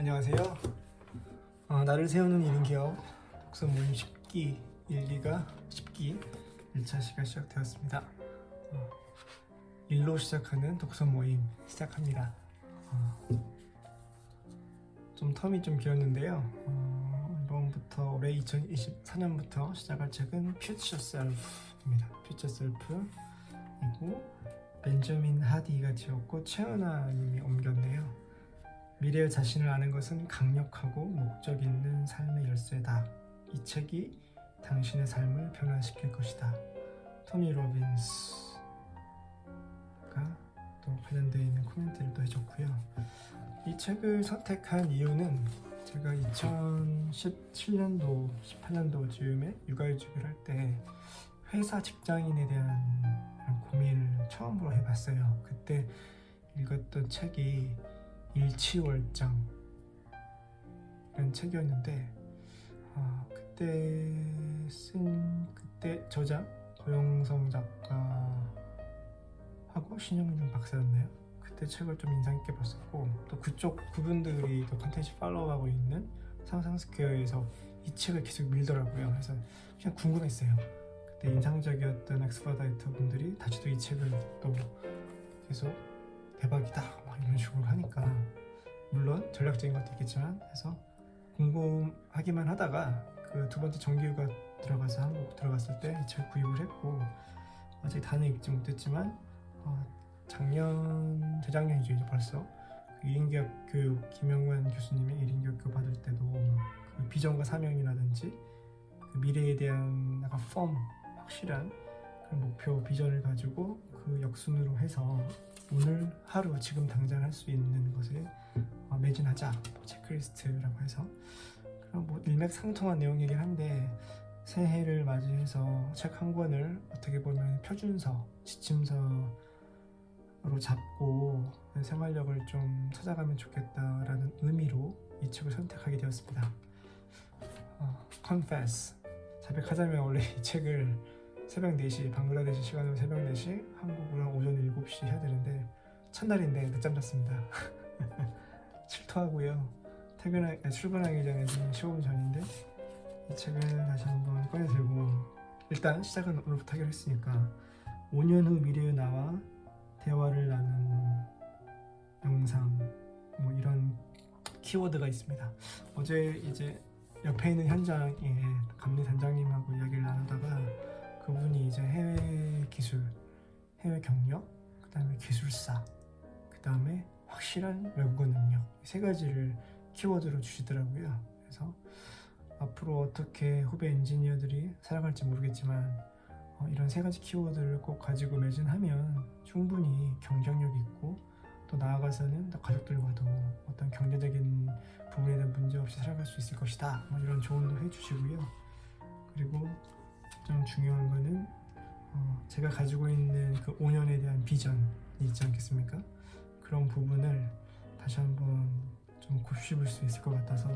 안녕하세요. 어, 나를 세우는 1인 기업 독서 모임 10기 1기가 10기 1차 시가 시작되었습니다. 어, 일로 시작하는 독서 모임 시작합니다. 어, 좀 텀이 좀 길었는데요. 어, 이번부터 올해 2024년부터 시작할 책은 Future Self입니다. Future Self이고 벤저민 하디가 지었고 최은아님이 옮겼네요. 미래의 자신을 아는 것은 강력하고 목적 있는 삶의 열쇠다. 이 책이 당신의 삶을 변화시킬 것이다. 토니 로빈스가 또 관련되어 있는 코멘트를 또 해줬고요. 이 책을 선택한 이유는 제가 2017년도, 18년도 즈음에 육아휴직을 할 때 회사 직장인에 대한 고민을 처음으로 해봤어요. 그때 읽었던 책이 일치월장 이런 책이었는데 아, 그때 쓴 그때 저자 고영성 작가하고 신영준 박사였나요? 그때 책을 좀 인상 깊게 봤었고 또 그쪽 그분들이 또 컨텐츠 팔로우하고 있는 상상스퀘어에서 이 책을 계속 밀더라고요. 그래서 그냥 궁금했어요. 그때 인상적이었던 엑스퍼다이터 분들이 다시 또 이 책을 또 계속 대박이다 막 이런 식으로 하니까 물론 전략적인 것도 있겠지만 해서 궁금하기만 하다가 그 두 번째 정규가 들어가서 한국 들어갔을 때 이 책 구입을 했고 아직 다는 읽지 못했지만 어, 작년 재작년이죠 이제 벌써 그 1인 기업 교육 김영관 교수님의 1인 기업 교육 받을 때도 그 비전과 사명이라든지 그 미래에 대한 약간 펌 확실한 그런 목표 비전을 가지고 그 역순으로 해서 오늘 하루 지금 당장 할 수 있는 것에 어, 매진하자. 뭐 체크리스트라고 해서. 그런 뭐 일맥상통한 내용이긴 한데 새해를 맞이해서 책 한 권을 어떻게 보면 표준서 지침서로 잡고 생활력을 좀 찾아가면 좋겠다라는 의미로 이 책을 선택하게 되었습니다. 어, Confess. 자백하자면 원래 이 책을 새벽 4시 방글라데시 시간으로 새벽 4시 한국으로 오전 7시 해야 되는데 첫날인데 늦잠 잤습니다. 질투하고요. 퇴근하, 아니, 출근하기 전에 지금 15분 전인데 이 책을 다시 한번 꺼내 들고 일단 시작은 오늘부터 하기로 했으니까 5년 후 미래의 나와 대화를 나누는 영상 뭐 이런 키워드가 있습니다. 어제 이제 옆에 있는 현장에 감리 단장님하고 이야기를 나누다가 그분이 이제 해외 기술, 해외 경력, 그 다음에 기술사, 그 다음에 확실한 외국어 능력 이세 가지를 키워드로 주시더라고요. 그래서 앞으로 어떻게 후배 엔지니어들이 살아갈지 모르겠지만 어, 이런 세 가지 키워드를 꼭 가지고 매진하면 충분히 경쟁력 있고 또 나아가서는 또 가족들과도 어떤 경제적인 부분에 대한 문제 없이 살아갈 수 있을 것이다. 뭐 이런 조언도 해주시고요. 그리고 좀 중요한 거는 어, 제가 가지고 있는 그 5년에 대한 비전이 있지 않겠습니까? 그런 부분을 다시 한번 좀 곱씹을 수 있을 것 같아서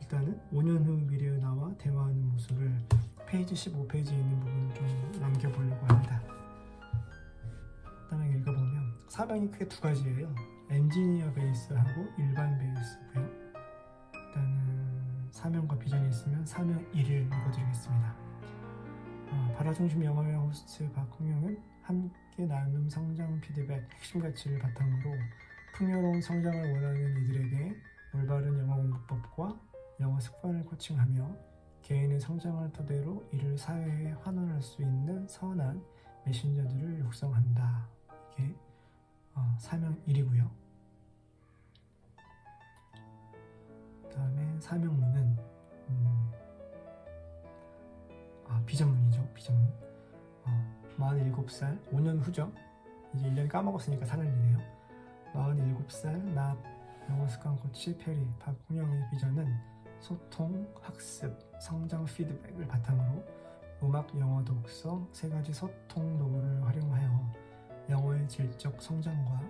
일단은 5년 후 미래의 나와 대화하는 모습을 페이지 15페이지에 있는 부분을 좀 남겨보려고 합니다. 간단하게 읽어보면 사명이 크게 두 가지예요. 엔지니어 베이스하고 일반 베이스고요. 일단은 사명과 비전이 있으면 사명 1을 읽어드리겠습니다. 어, 바라중심 영화의 호스트 박홍영은 함께 나눔 성장 피드백 핵심 가치를 바탕으로 풍요로운 성장을 원하는 이들에게 올바른 영어 공부법과 영어 습관을 코칭하며 개인의 성장을 토대로 이를 사회에 환원할 수 있는 선한 메신저들을 육성한다. 이게 어, 사명 1이고요. 그 다음에 사명문은 음, 아, 비전문이죠. 비전문. 어, 47살, 5년 후죠. 이제 1년 까먹었으니까 4년이네요. 47살 나 영어 습관 코치 페리 박홍영의 비전은 소통, 학습, 성장 피드백을 바탕으로 음악, 영어, 독서 세 가지 소통 도구를 활용하여 영어의 질적 성장과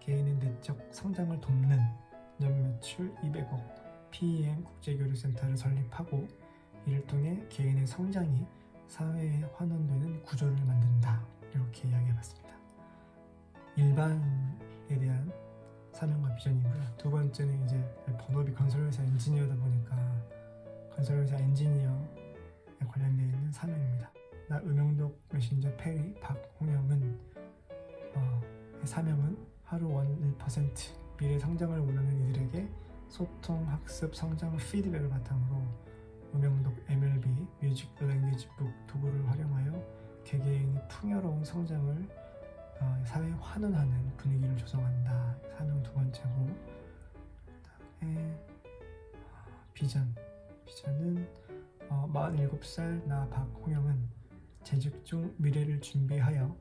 개인의 내적 성장을 돕는 연 매출 200억 PEM 국제교류센터를 설립하고 이를 통해 개인의 성장이 사회에 환원되는 구조를 만든다. 이렇게 이야기해봤습니다. 일반에 대한 사명과 비전이고요. 두 번째는 이제 본업이 건설회사 엔지니어다 보니까 건설회사 엔지니어에 관련되어 있는 사명입니다. 나 음영독 메신저 페리 박홍영은 어, 사명은 하루 원 1% 미래 성장을 원하는 이들에게 소통, 학습, 성장 피드백을 바탕으로 음영독 MLB 뮤직 랭귀지 북 풍요로운 성장을 어, 사회에 환원하는 분위기를 조성한다. 사명 두 번째고 그다음에 어, 비전 비전은 어, 47살 나 박홍영은 재직 중 미래를 준비하여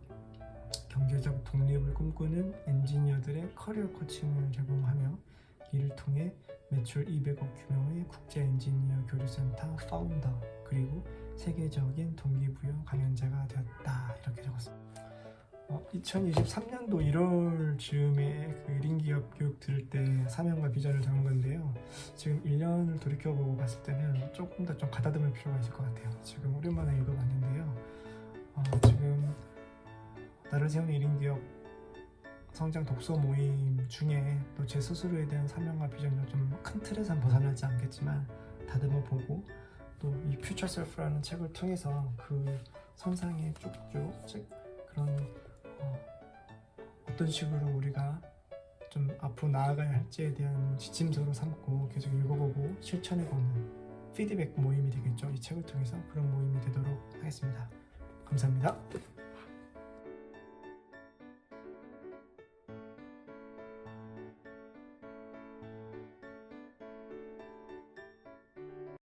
경제적 독립을 꿈꾸는 엔지니어들의 커리어 코칭을 제공하며 이를 통해 매출 200억 규모의 국제 엔지니어 교류센터 파운더 그리고 세계적인 동기부여 강연자가 되었다 이렇게 적었습니다. 어, 2023년도 1월 즈음에 그 1인 기업 교육 들을 때 사명과 비전을 적은 건데요. 지금 1년을 돌이켜보고 봤을 때는 조금 더 좀 가다듬을 필요가 있을 것 같아요. 지금 오랜만에 읽어봤는데요. 어, 지금 나를 세우는 1인 기업 성장 독서 모임 중에 또 제 스스로에 대한 사명과 비전을 좀 큰 틀에서 벗어나지 않겠지만 다듬어 보고 또 이 퓨처 셀프라는 책을 통해서 그 선상에 쭉쭉 즉 그런 어, 어떤 식으로 우리가 좀 앞으로 나아가야 할지에 대한 지침서로 삼고 계속 읽어보고 실천해보는 피드백 모임이 되겠죠 이 책을 통해서. 그런 모임이 되도록 하겠습니다. 감사합니다